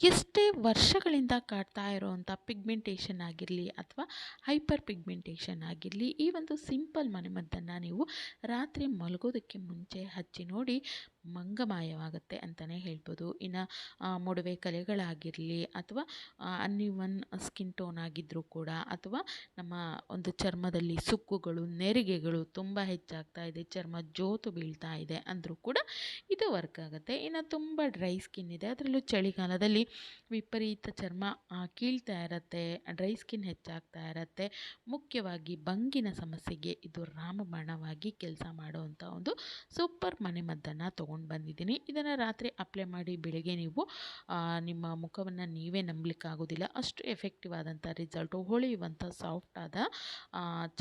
ಎಷ್ಟೇ ವರ್ಷಗಳಿಂದ ಕಾಡ್ತಾ ಇರೋವಂಥ ಪಿಗ್ಮೆಂಟೇಷನ್ ಆಗಿರಲಿ ಅಥವಾ ಹೈಪರ್ ಪಿಗ್ಮೆಂಟೇಷನ್ ಆಗಿರಲಿ, ಈ ಒಂದು ಸಿಂಪಲ್ ಮನೆಮದ್ದನ್ನು ನೀವು ರಾತ್ರಿ ಮಲಗೋದಕ್ಕೆ ಮುಂಚೆ ಹಚ್ಚಿ ನೋಡಿ ಮಂಗಮಾಯವಾಗುತ್ತೆ ಅಂತಲೇ ಹೇಳ್ಬೋದು. ಇನ್ನು ಮೊಡವೆ ಕಲೆಗಳಾಗಿರಲಿ ಅಥವಾ ಅನ್ಇವನ್ ಸ್ಕಿನ್ ಟೋನ್ ಆಗಿದ್ದರೂ ಕೂಡ ಅಥವಾ ನಮ್ಮ ಒಂದು ಚರ್ಮದಲ್ಲಿ ಸುಕ್ಕುಗಳು, ನೆರಿಗೆಗಳು ತುಂಬ ಹೆಚ್ಚಾಗ್ತಾ ಇದೆ, ಚರ್ಮ ಜೋತು ಬೀಳ್ತಾ ಇದೆ ಅಂದರೂ ಕೂಡ ಇದು ವರ್ಕ್ ಆಗುತ್ತೆ. ಇನ್ನು ತುಂಬ ಡ್ರೈ ಸ್ಕಿನ್ ಇದೆ. ಅದರಲ್ಲೂ ಚಳಿಗಾಲದಲ್ಲಿ ವಿಪರೀತ ಚರ್ಮ ಕೀಳ್ತಾ ಇರುತ್ತೆ ಡ್ರೈ ಸ್ಕಿನ್ ಹೆಚ್ಚಾಗ್ತಾ ಇರುತ್ತೆ. ಮುಖ್ಯವಾಗಿ ಬಂಗಿನ ಸಮಸ್ಯೆಗೆ ಇದು ರಾಮಬಾಣವಾಗಿ ಕೆಲಸ ಮಾಡುವಂಥ ಒಂದು ಸೂಪರ್ ಮನೆಮದ್ದನ್ನು ತೊಗೊಂಡು ಬಂದಿದ್ದೀನಿ. ಇದನ್ನು ರಾತ್ರಿ ಅಪ್ಲೈ ಮಾಡಿ ಬೆಳಗ್ಗೆ ನೀವು ನಿಮ್ಮ ಮುಖವನ್ನು ನೀವೇ ನಂಬಲಿಕ್ಕಾಗೋದಿಲ್ಲ. ಅಷ್ಟು ಎಫೆಕ್ಟಿವ್ ಆದಂಥ ರಿಸಲ್ಟು ಹೊಳೆಯುವಂಥ ಸಾಫ್ಟ್ ಆದ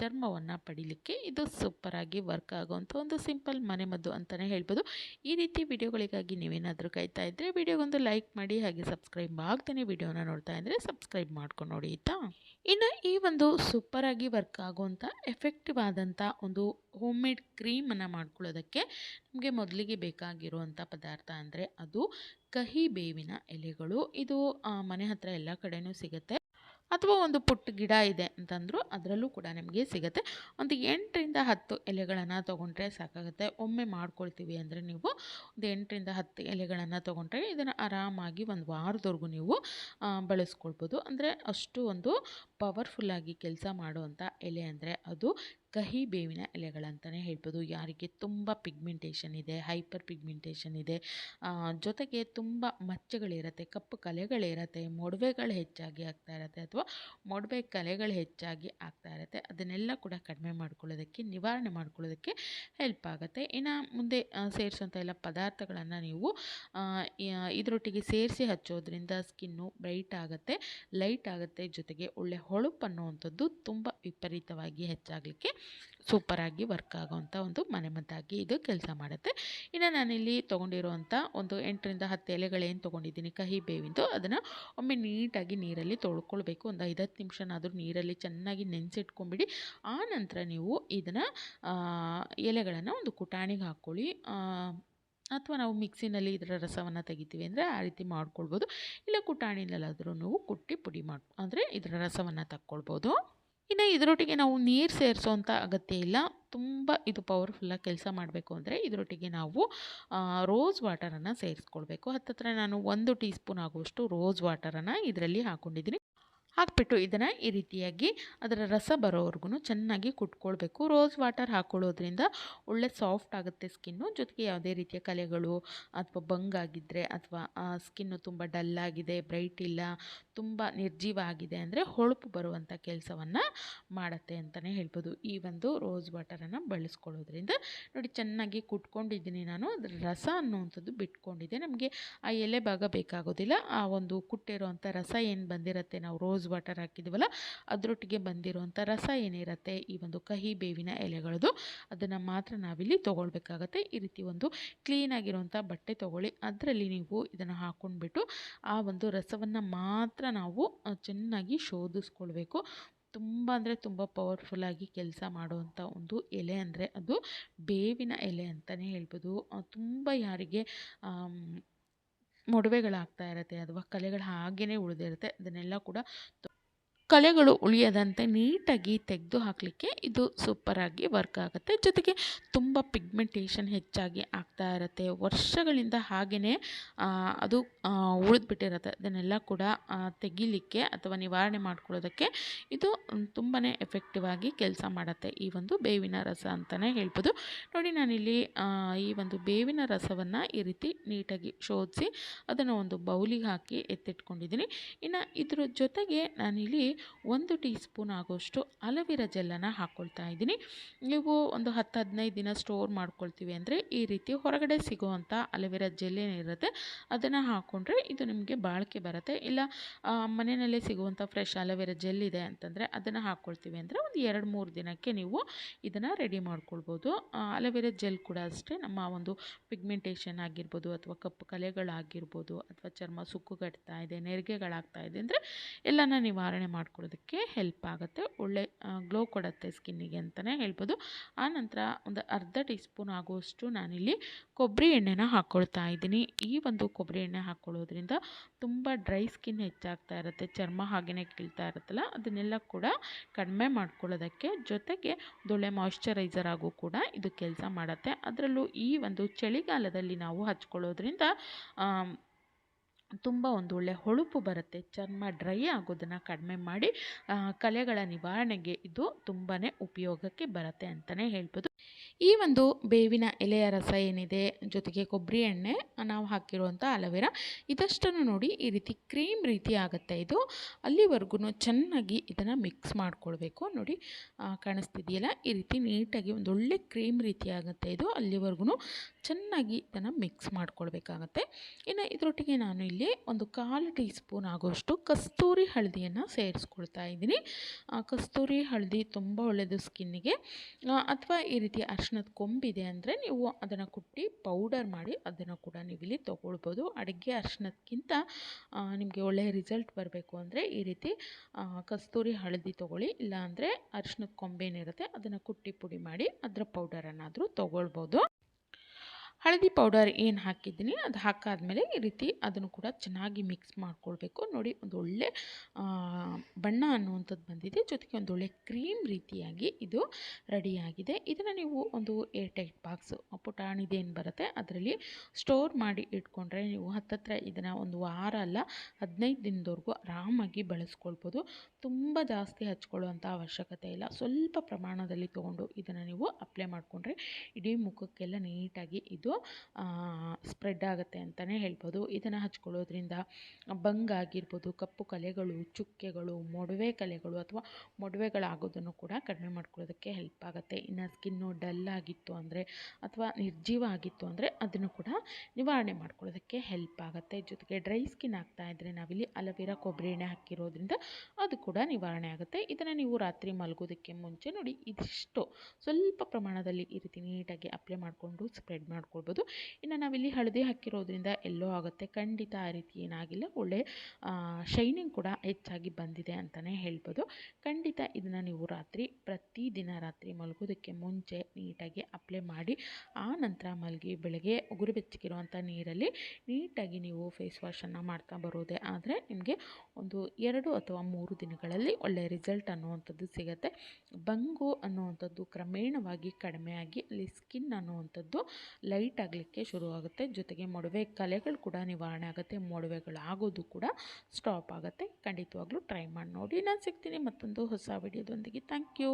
ಚರ್ಮವನ್ನು ಪಡಿಲಿಕ್ಕೆ ಇದು ಸೂಪರಾಗಿ ವರ್ಕ್ ಆಗುವಂಥ ಒಂದು ಸಿಂಪಲ್ ಮನೆಮದ್ದು ಅಂತಲೇ ಹೇಳ್ಬೋದು. ಈ ರೀತಿ ವಿಡಿಯೋಗಳಿಗಾಗಿ ನೀವೇನಾದರೂ ಕಾಯ್ತಾ ಇದ್ದರೆ ವಿಡಿಯೋಗೊಂದು ಲೈಕ್ ಮಾಡಿ ಹಾಗೆ ಸಬ್ಸ್ಕ್ರೈಬ್ ಆಗ್ತಾನೆ ವಿಡಿಯೋನ ನೋಡ್ತಾ ಇದ್ದರೆ ಸಬ್ಸ್ಕ್ರೈಬ್ ಮಾಡ್ಕೊಂಡು ನೋಡಿ ಆಯಿತಾ? ಇನ್ನು ಈ ಒಂದು ಸೂಪರಾಗಿ ವರ್ಕ್ ಆಗುವಂಥ ಎಫೆಕ್ಟಿವ್ ಆದಂಥ ಒಂದು ಹೋಮ್ ಮೇಡ್ ಕ್ರೀಮನ್ನು ಮಾಡ್ಕೊಳ್ಳೋದಕ್ಕೆ ನಮಗೆ ಮೊದಲಿಗೆ ಬೇಕಾಗಿರುವಂಥ ಪದಾರ್ಥ ಅಂದರೆ ಅದು ಕಹಿ ಬೇವಿನ ಎಲೆಗಳು. ಇದು ಮನೆ ಹತ್ತಿರ ಎಲ್ಲ ಕಡೆಯೂ ಸಿಗುತ್ತೆ. ಅಥವಾ ಒಂದು ಪುಟ್ಟ ಗಿಡ ಇದೆ ಅಂತಂದರೂ ಅದರಲ್ಲೂ ಕೂಡ ನಿಮಗೆ ಸಿಗುತ್ತೆ. ಒಂದು ಎಂಟರಿಂದ ಹತ್ತು ಎಲೆಗಳನ್ನು ತೊಗೊಂಡ್ರೆ ಸಾಕಾಗುತ್ತೆ. ಒಮ್ಮೆ ಮಾಡ್ಕೊಳ್ತೀವಿ ಅಂದರೆ ನೀವು ಒಂದು ಎಂಟರಿಂದ ಹತ್ತು ಎಲೆಗಳನ್ನು ತೊಗೊಂಡ್ರೆ ಇದನ್ನು ಆರಾಮಾಗಿ ಒಂದು ವಾರದವರೆಗೂ ನೀವು ಬಳಸ್ಕೊಳ್ಬೋದು. ಅಂದರೆ ಅಷ್ಟು ಒಂದು ಪವರ್ಫುಲ್ಲಾಗಿ ಕೆಲಸ ಮಾಡುವಂಥ ಎಲೆ ಅಂದರೆ ಅದು ಕಹಿ ಬೇವಿನ ಎಲೆಗಳಂತಲೇ ಹೇಳ್ಬೋದು. ಯಾರಿಗೆ ತುಂಬ ಪಿಗ್ಮೆಂಟೇಷನ್ ಇದೆ ಹೈಪರ್ ಪಿಗ್ಮೆಂಟೇಷನ್ ಇದೆ ಜೊತೆಗೆ ತುಂಬ ಮಚ್ಚೆಗಳಿರುತ್ತೆ, ಕಪ್ಪು ಕಲೆಗಳಿರುತ್ತೆ, ಮೊಡವೆಗಳು ಹೆಚ್ಚಾಗಿ ಆಗ್ತಾ ಇರುತ್ತೆ ಅಥವಾ ಮೊಡವೆ ಕಲೆಗಳು ಹೆಚ್ಚಾಗಿ ಆಗ್ತಾ ಇರುತ್ತೆ. ಅದನ್ನೆಲ್ಲ ಕೂಡ ಕಡಿಮೆ ಮಾಡ್ಕೊಳ್ಳೋದಕ್ಕೆ, ನಿವಾರಣೆ ಮಾಡ್ಕೊಳ್ಳೋದಕ್ಕೆ ಹೆಲ್ಪ್ ಆಗುತ್ತೆ. ಇನ್ನು ಮುಂದೆ ಸೇರಿಸುವಂಥ ಎಲ್ಲ ಪದಾರ್ಥಗಳನ್ನು ನೀವು ಇದರೊಟ್ಟಿಗೆ ಸೇರಿಸಿ ಹಚ್ಚೋದ್ರಿಂದ ಸ್ಕಿನ್ನು ಬ್ರೈಟ್ ಆಗುತ್ತೆ ಲೈಟ್ ಆಗುತ್ತೆ, ಜೊತೆಗೆ ಒಳ್ಳೆ ಹೊಳಪು ಅನ್ನುವಂಥದ್ದು ತುಂಬ ವಿಪರೀತವಾಗಿ ಹೆಚ್ಚಾಗಲಿಕ್ಕೆ ಸೂಪರಾಗಿ ವರ್ಕ್ ಆಗೋವಂಥ ಒಂದು ಮನೆಮದ್ದಾಗಿ ಇದು ಕೆಲಸ ಮಾಡುತ್ತೆ. ಇನ್ನು ನಾನಿಲ್ಲಿ ತೊಗೊಂಡಿರುವಂಥ ಒಂದು ಎಂಟರಿಂದ ಹತ್ತು ಎಲೆಗಳೇನು ತೊಗೊಂಡಿದ್ದೀನಿ, ಕಹಿ ಬೇವಿಂದು, ಅದನ್ನು ಒಮ್ಮೆ ನೀಟಾಗಿ ನೀರಲ್ಲಿ ತೊಳ್ಕೊಳ್ಬೇಕು. ಒಂದು ಐದು ಹತ್ತು ನಿಮಿಷನಾದರೂ ನೀರಲ್ಲಿ ಚೆನ್ನಾಗಿ ನೆನೆಸಿಟ್ಕೊಂಬಿಡಿ. ಆ ನಂತರ ನೀವು ಇದನ್ನು ಎಲೆಗಳನ್ನು ಒಂದು ಕುಟಾಣಿಗೆ ಹಾಕ್ಕೊಳ್ಳಿ. ಅಥವಾ ನಾವು ಮಿಕ್ಸಿನಲ್ಲಿ ಇದರ ರಸವನ್ನು ತೆಗಿತೀವಿ ಅಂದರೆ ಆ ರೀತಿ ಮಾಡ್ಕೊಳ್ಬೋದು. ಇಲ್ಲ ಕುಟಾಣಿನಲ್ಲಾದರೂ ನೀವು ಕುಟ್ಟಿ ಪುಡಿ ಮಾಡಿ, ಅಂದರೆ ಇದರ ರಸವನ್ನು ತಕ್ಕೊಳ್ಬೋದು. ಇನ್ನು ಇದರೊಟ್ಟಿಗೆ ನಾವು ನೀರು ಸೇರಿಸೋವಂಥ ಅಗತ್ಯ ಇಲ್ಲ. ತುಂಬ ಇದು ಪವರ್ಫುಲ್ಲಾಗಿ ಕೆಲಸ ಮಾಡಬೇಕು ಅಂದರೆ ಇದರೊಟ್ಟಿಗೆ ನಾವು ರೋಸ್ ವಾಟರನ್ನು ಸೇರಿಸ್ಕೊಳ್ಬೇಕು. ಹತ್ತತ್ರ ನಾನು ಒಂದು ಟೀ ಸ್ಪೂನ್ ಆಗುವಷ್ಟು ರೋಸ್ ವಾಟರನ್ನು ಇದರಲ್ಲಿ ಹಾಕ್ಕೊಂಡಿದ್ದೀನಿ ಹಾಕ್ಬಿಟ್ಟು ಇದನ್ನು ಈ ರೀತಿಯಾಗಿ ಅದರ ರಸ ಬರೋವರೆಗೂ ಚೆನ್ನಾಗಿ ಕುಟ್ಕೊಳ್ಬೇಕು. ರೋಸ್ ವಾಟರ್ ಹಾಕ್ಕೊಳ್ಳೋದ್ರಿಂದ ಒಳ್ಳೆ ಸಾಫ್ಟ್ ಆಗುತ್ತೆ ಸ್ಕಿನ್ನು. ಜೊತೆಗೆ ಯಾವುದೇ ರೀತಿಯ ಕಲೆಗಳು ಅಥವಾ ಬಂಗಾಗಿದ್ದರೆ ಅಥವಾ ಸ್ಕಿನ್ನು ತುಂಬ ಡಲ್ಲಾಗಿದೆ ಬ್ರೈಟ್ ಇಲ್ಲ, ತುಂಬ ನಿರ್ಜೀವ ಆಗಿದೆ ಅಂದರೆ ಹೊಳಪು ಬರುವಂಥ ಕೆಲಸವನ್ನು ಮಾಡುತ್ತೆ ಅಂತಲೇ ಹೇಳ್ಬೋದು. ಈ ಒಂದು ರೋಸ್ ವಾಟರನ್ನು ಬಳಸ್ಕೊಳ್ಳೋದ್ರಿಂದ ನೋಡಿ ಚೆನ್ನಾಗಿ ಕುಟ್ಕೊಂಡಿದ್ದೀನಿ ನಾನು. ಅದರ ರಸ ಅನ್ನುವಂಥದ್ದು ಬಿಟ್ಕೊಂಡಿದ್ದೆ ನಮಗೆ ಆ ಎಲೆ ಭಾಗ ಬೇಕಾಗೋದಿಲ್ಲ. ಆ ಒಂದು ಕುಟ್ಟಿರುವಂಥ ರಸ ಏನು ಬಂದಿರುತ್ತೆ ನಾವು ರೋಸ್ ವಾಟರ್ ಹಾಕಿದ್ದೀವಲ್ಲ ಅದರೊಟ್ಟಿಗೆ ಬಂದಿರುವಂಥ ರಸ ಏನಿರುತ್ತೆ, ಈ ಒಂದು ಕಹಿ ಬೇವಿನ ಎಲೆಗಳದು, ಅದನ್ನು ಮಾತ್ರ ನಾವಿಲ್ಲಿ ತೊಗೊಳ್ಬೇಕಾಗತ್ತೆ. ಈ ರೀತಿ ಒಂದು ಕ್ಲೀನಾಗಿರುವಂಥ ಬಟ್ಟೆ ತೊಗೊಳ್ಳಿ, ಅದರಲ್ಲಿ ನೀವು ಇದನ್ನು ಹಾಕ್ಕೊಂಡ್ಬಿಟ್ಟು ಆ ಒಂದು ರಸವನ್ನು ಮಾತ್ರ ನಾವು ಚೆನ್ನಾಗಿ ಶೋಧಿಸ್ಕೊಳ್ಬೇಕು. ತುಂಬ ಅಂದರೆ ತುಂಬ ಪವರ್ಫುಲ್ಲಾಗಿ ಕೆಲಸ ಮಾಡುವಂಥ ಒಂದು ಎಲೆ ಅಂದರೆ ಅದು ಬೇವಿನ ಎಲೆ ಅಂತಲೇ ಹೇಳ್ಬೋದು. ತುಂಬ ಯಾರಿಗೆ ಮೊಡವೆಗಳಾಗ್ತಾ ಇರುತ್ತೆ ಅಥವಾ ಕಲೆಗಳು ಹಾಗೇನೆ ಉಳಿದಿರುತ್ತೆ ಅದನ್ನೆಲ್ಲ ಕೂಡ ಕಲೆಗಳು ಉಳಿಯದಂತೆ ನೀಟಾಗಿ ತೆಗೆದು ಹಾಕಲಿಕ್ಕೆ ಇದು ಸೂಪರಾಗಿ ವರ್ಕ್ ಆಗುತ್ತೆ. ಜೊತೆಗೆ ತುಂಬ ಪಿಗ್ಮೆಂಟೇಷನ್ ಹೆಚ್ಚಾಗಿ ಆಗ್ತಾ ಇರುತ್ತೆ. ವರ್ಷಗಳಿಂದ ಹಾಗೆಯೇ ಅದು ಉಳಿದ್ಬಿಟ್ಟಿರುತ್ತೆ. ಅದನ್ನೆಲ್ಲ ಕೂಡ ತೆಗಿಲಿಕ್ಕೆ ಅಥವಾ ನಿವಾರಣೆ ಮಾಡ್ಕೊಳ್ಳೋದಕ್ಕೆ ಇದು ತುಂಬಾ ಎಫೆಕ್ಟಿವ್ ಆಗಿ ಕೆಲಸ ಮಾಡುತ್ತೆ. ಈ ಒಂದು ಬೇವಿನ ರಸ ಅಂತಲೇ ಹೇಳ್ಬೋದು. ನೋಡಿ ನಾನಿಲ್ಲಿ ಈ ಒಂದು ಬೇವಿನ ರಸವನ್ನು ಈ ರೀತಿ ನೀಟಾಗಿ ಶೋಧಿಸಿ ಅದನ್ನು ಒಂದು ಬೌಲಿಗೆ ಹಾಕಿ ಎತ್ತಿಟ್ಕೊಂಡಿದ್ದೀನಿ. ಇನ್ನು ಇದ್ರ ಜೊತೆಗೆ ನಾನಿಲ್ಲಿ ಒಂದು ಟೀ ಸ್ಪೂನ್ ಆಗೋಷ್ಟು ಅಲವಿರ ಜೆಲ್ಲನ್ನು ಹಾಕ್ಕೊಳ್ತಾ ಇದ್ದೀನಿ. ನೀವು ಒಂದು ಹತ್ತು ಹದಿನೈದು ದಿನ ಸ್ಟೋರ್ ಮಾಡ್ಕೊಳ್ತೀವಿ ಅಂದರೆ ಈ ರೀತಿ ಹೊರಗಡೆ ಸಿಗುವಂಥ ಅಲವಿರ ಜೆಲ್ ಏನಿರುತ್ತೆ ಅದನ್ನು ಹಾಕ್ಕೊಂಡ್ರೆ ಇದು ನಿಮಗೆ ಬಾಳಿಕೆ ಬರುತ್ತೆ. ಇಲ್ಲ ಮನೆಯಲ್ಲೇ ಸಿಗುವಂಥ ಫ್ರೆಶ್ ಅಲೋವೆರಾ ಜೆಲ್ ಇದೆ ಅಂತಂದರೆ ಅದನ್ನು ಹಾಕ್ಕೊಳ್ತೀವಿ ಅಂದರೆ ಒಂದು ಎರಡು ಮೂರು ದಿನಕ್ಕೆ ನೀವು ಇದನ್ನು ರೆಡಿ ಮಾಡ್ಕೊಳ್ಬೋದು. ಅಲೋವೆರಾ ಜೆಲ್ ಕೂಡ ಅಷ್ಟೇ ನಮ್ಮ ಒಂದು ಪಿಗ್ಮೆಂಟೇಷನ್ ಆಗಿರ್ಬೋದು ಅಥವಾ ಕಪ್ಪು ಕಲೆಗಳಾಗಿರ್ಬೋದು ಅಥವಾ ಚರ್ಮ ಸುಕ್ಕುಗಟ್ತಾ ಇದೆ, ನೆರಿಗೆಗಳಾಗ್ತಾ ಇದೆ ಅಂದರೆ ಎಲ್ಲನ ನಿವಾರಣೆ ಮಾಡಿ ಮಾಡ್ಕೊಳ್ಳೋದಕ್ಕೆ ಹೆಲ್ಪ್ ಆಗುತ್ತೆ. ಒಳ್ಳೆ ಗ್ಲೋ ಕೊಡುತ್ತೆ ಸ್ಕಿನ್ನಿಗೆ ಅಂತಲೇ ಹೇಳ್ಬೋದು. ಆನಂತರ ಒಂದು ಅರ್ಧ ಟೀ ಸ್ಪೂನ್ ಆಗುವಷ್ಟು ನಾನಿಲ್ಲಿ ಕೊಬ್ಬರಿ ಎಣ್ಣೆನ ಹಾಕ್ಕೊಳ್ತಾ ಇದ್ದೀನಿ. ಈ ಒಂದು ಕೊಬ್ಬರಿ ಎಣ್ಣೆ ಹಾಕ್ಕೊಳ್ಳೋದ್ರಿಂದ ತುಂಬ ಡ್ರೈ ಸ್ಕಿನ್ ಹೆಚ್ಚಾಗ್ತಾ ಇರುತ್ತೆ. ಚರ್ಮ ಹಾಗೆಯೇ ಕೀಳ್ತಾ ಇರುತ್ತಲ್ಲ, ಅದನ್ನೆಲ್ಲ ಕೂಡ ಕಡಿಮೆ ಮಾಡ್ಕೊಳ್ಳೋದಕ್ಕೆ ಜೊತೆಗೆ ಒಳ್ಳೆ ಮಾಯಿಶ್ಚರೈಸರ್ ಆಗೂ ಕೂಡ ಇದು ಕೆಲಸ ಮಾಡುತ್ತೆ. ಅದರಲ್ಲೂ ಈ ಒಂದು ಚಳಿಗಾಲದಲ್ಲಿ ನಾವು ಹಚ್ಕೊಳ್ಳೋದ್ರಿಂದ ತುಂಬ ಒಂದು ಒಳ್ಳೆ ಹೊಳಪು ಬರುತ್ತೆ. ಚರ್ಮ ಡ್ರೈ ಆಗೋದನ್ನು ಕಡಿಮೆ ಮಾಡಿ ಕಲೆಗಳ ನಿವಾರಣೆಗೆ ಇದು ತುಂಬಾ ಉಪಯೋಗಕ್ಕೆ ಬರುತ್ತೆ ಅಂತಲೇ ಹೇಳ್ಬೋದು. ಈ ಒಂದು ಬೇವಿನ ಎಲೆಯ ರಸ ಏನಿದೆ, ಜೊತೆಗೆ ಕೊಬ್ಬರಿ ಎಣ್ಣೆ, ನಾವು ಹಾಕಿರುವಂಥ ಅಲೋವೆರಾ, ಇದಷ್ಟನ್ನು ನೋಡಿ ಈ ರೀತಿ ಕ್ರೀಮ್ ರೀತಿ ಆಗುತ್ತೆ ಇದು. ಅಲ್ಲಿವರೆಗೂ ಚೆನ್ನಾಗಿ ಇದನ್ನು ಮಿಕ್ಸ್ ಮಾಡ್ಕೊಳ್ಬೇಕು. ನೋಡಿ ಕಾಣಿಸ್ತಿದೆಯಲ್ಲ? ಈ ರೀತಿ ನೀಟಾಗಿ ಒಂದು ಒಳ್ಳೆ ಕ್ರೀಮ್ ರೀತಿ ಆಗುತ್ತೆ ಇದು. ಅಲ್ಲಿವರೆಗೂ ಚೆನ್ನಾಗಿ ಇದನ್ನು ಮಿಕ್ಸ್ ಮಾಡ್ಕೊಳ್ಬೇಕಾಗತ್ತೆ. ಇನ್ನು ಇದರೊಟ್ಟಿಗೆ ನಾನು ಇಲ್ಲಿ ಒಂದು ಕಾಲು ಟೀ ಸ್ಪೂನ್ ಆಗೋಷ್ಟು ಕಸ್ತೂರಿ ಹಳದಿಯನ್ನು ಸೇರಿಸ್ಕೊಳ್ತಾ ಇದ್ದೀನಿ. ಕಸ್ತೂರಿ ಹಳದಿ ತುಂಬ ಒಳ್ಳೆಯದು ಸ್ಕಿನ್ನಿಗೆ ಅಥವಾ ಈ ರೀತಿ ಅರ್ಶಿನದ ಕೊಂಬಿದೆ ಅಂದರೆ ನೀವು ಅದನ್ನು ಕುಟ್ಟಿ ಪೌಡರ್ ಮಾಡಿ ಅದನ್ನು ಕೂಡ ನೀವು ಇಲ್ಲಿ ತೊಗೊಳ್ಬೋದು. ಅಡುಗೆ ಅರ್ಶಿನದಕ್ಕಿಂತ ನಿಮಗೆ ಒಳ್ಳೆಯ ರಿಸಲ್ಟ್ ಬರಬೇಕು ಅಂದರೆ ಈ ರೀತಿ ಕಸ್ತೂರಿ ಹಳದಿ ತೊಗೊಳ್ಳಿ. ಇಲ್ಲಾಂದರೆ ಅರ್ಶಿನದ ಕೊಂಬೇನಿರುತ್ತೆ, ಅದನ್ನು ಕುಟ್ಟಿ ಪುಡಿ ಮಾಡಿ ಅದರ ಪೌಡರನ್ನಾದರೂ ತೊಗೊಳ್ಬೋದು. ಹಳದಿ ಪೌಡರ್ ಏನು ಹಾಕಿದ್ದೀನಿ, ಅದು ಹಾಕಾದ್ಮೇಲೆ ಈ ರೀತಿ ಅದನ್ನು ಕೂಡ ಚೆನ್ನಾಗಿ ಮಿಕ್ಸ್ ಮಾಡ್ಕೊಳ್ಬೇಕು. ನೋಡಿ ಒಂದು ಒಳ್ಳೆ ಬಣ್ಣ ಅನ್ನುವಂಥದ್ದು ಬಂದಿದೆ. ಜೊತೆಗೆ ಒಂದು ಒಳ್ಳೆ ಕ್ರೀಮ್ ರೀತಿಯಾಗಿ ಇದು ರೆಡಿಯಾಗಿದೆ. ಇದನ್ನು ನೀವು ಒಂದು ಏರ್ ಟೈಟ್ ಬಾಕ್ಸು ಪುಟಾಣಿದೇನು ಬರುತ್ತೆ, ಅದರಲ್ಲಿ ಸ್ಟೋರ್ ಮಾಡಿ ಇಟ್ಕೊಂಡ್ರೆ ನೀವು ಹತ್ತತ್ರ ಇದನ್ನು ಒಂದು ವಾರ ಅಲ್ಲ, ಹದಿನೈದು ದಿನದವರೆಗೂ ಆರಾಮಾಗಿ ಬಳಸ್ಕೊಳ್ಬೋದು. ತುಂಬ ಜಾಸ್ತಿ ಹಚ್ಕೊಳ್ಳುವಂಥ ಅವಶ್ಯಕತೆ ಇಲ್ಲ. ಸ್ವಲ್ಪ ಪ್ರಮಾಣದಲ್ಲಿ ತೊಗೊಂಡು ಇದನ್ನು ನೀವು ಅಪ್ಲೈ ಮಾಡಿಕೊಂಡ್ರೆ ಇಡೀ ಮುಖಕ್ಕೆಲ್ಲ ನೀಟಾಗಿ ಇದು ಸ್ಪ್ರೆಡ್ ಆಗುತ್ತೆ ಅಂತಲೇ ಹೇಳ್ಬೋದು. ಇದನ್ನು ಹಚ್ಕೊಳ್ಳೋದ್ರಿಂದ ಬಂಗಾಗಿರ್ಬೋದು ಕಪ್ಪು ಕಲೆಗಳು, ಚುಕ್ಕೆಗಳು, ಮೊಡವೆ ಕಲೆಗಳು ಅಥವಾ ಮೊಡವೆಗಳಾಗೋದನ್ನು ಕೂಡ ಕಡಿಮೆ ಮಾಡ್ಕೊಳ್ಳೋದಕ್ಕೆ ಹೆಲ್ಪ್ ಆಗುತ್ತೆ. ಇನ್ನು ಸ್ಕಿನ್ನು ಡಲ್ ಆಗಿತ್ತು ಅಂದರೆ ಅಥವಾ ನಿರ್ಜೀವ ಆಗಿತ್ತು ಅಂದರೆ ಅದನ್ನು ಕೂಡ ನಿವಾರಣೆ ಮಾಡ್ಕೊಳ್ಳೋದಕ್ಕೆ ಹೆಲ್ಪ್ ಆಗುತ್ತೆ. ಜೊತೆಗೆ ಡ್ರೈ ಸ್ಕಿನ್ ಆಗ್ತಾ ಇದ್ದರೆ ನಾವಿಲ್ಲಿ ಅಲವೇರಾ, ಕೊಬ್ಬರಿ ಎಣ್ಣೆ ಹಾಕಿರೋದ್ರಿಂದ ಅದು ಕೂಡ ನಿವಾರಣೆ ಆಗುತ್ತೆ. ಇದನ್ನು ನೀವು ರಾತ್ರಿ ಮಲಗೋದಕ್ಕೆ ಮುಂಚೆ ನೋಡಿ, ಇದಿಷ್ಟು ಸ್ವಲ್ಪ ಪ್ರಮಾಣದಲ್ಲಿ ಈ ರೀತಿ ನೀಟಾಗಿ ಅಪ್ಲೈ ಮಾಡಿಕೊಂಡು ಸ್ಪ್ರೆಡ್ ನೋಡ್ಬೋದು ಇನ್ನು ನಾವಿಲ್ಲಿ ಹಳದಿ ಹಾಕಿರೋದ್ರಿಂದ ಎಲ್ಲೋ ಆಗುತ್ತೆ. ಖಂಡಿತ ಆ ರೀತಿ ಏನಾಗಿಲ್ಲ. ಒಳ್ಳೆ ಶೈನಿಂಗ್ ಕೂಡ ಹೆಚ್ಚಾಗಿ ಬಂದಿದೆ ಅಂತಲೇ ಹೇಳ್ಬೋದು. ಖಂಡಿತ ಇದನ್ನು ನೀವು ರಾತ್ರಿ ಪ್ರತಿದಿನ ರಾತ್ರಿ ಮಲಗೋದಕ್ಕೆ ಮುಂಚೆ ನೀಟಾಗಿ ಅಪ್ಲೈ ಮಾಡಿ, ಆ ನಂತರ ಮಲಗಿ ಬೆಳಗ್ಗೆ ಉಗುರು ಬೆಚ್ಚಗಿರುವಂಥ ನೀರಲ್ಲಿ ನೀಟಾಗಿ ನೀವು ಫೇಸ್ ವಾಶನ್ನು ಮಾಡ್ತಾ ಬರೋದೇ ಆದರೆ ನಿಮಗೆ ಒಂದು ಎರಡು ಅಥವಾ ಮೂರು ದಿನಗಳಲ್ಲಿ ಒಳ್ಳೆಯ ರಿಸಲ್ಟ್ ಅನ್ನುವಂಥದ್ದು ಸಿಗುತ್ತೆ. ಬಂಗು ಅನ್ನುವಂಥದ್ದು ಕ್ರಮೇಣವಾಗಿ ಕಡಿಮೆಯಾಗಿ, ಅಲ್ಲಿ ಸ್ಕಿನ್ ಅನ್ನುವಂಥದ್ದು ಲೈಟ್ ಆಗಲಿಕ್ಕೆ ಶುರುವಾಗುತ್ತೆ. ಜೊತೆಗೆ ಮೊಡವೆ ಕಲೆಗಳು ಕೂಡ ನಿವಾರಣೆ ಆಗುತ್ತೆ. ಮೊಡವೆಗಳು ಆಗೋದು ಕೂಡ ಸ್ಟಾಪ್ ಆಗುತ್ತೆ. ಖಂಡಿತವಾಗ್ಲೂ ಟ್ರೈ ಮಾಡಿ ನೋಡಿ. ನಾನು ಸಿಗ್ತೀನಿ ಮತ್ತೊಂದು ಹೊಸ ವಿಡಿಯೋದೊಂದಿಗೆ ಥ್ಯಾಂಕ್ ಯು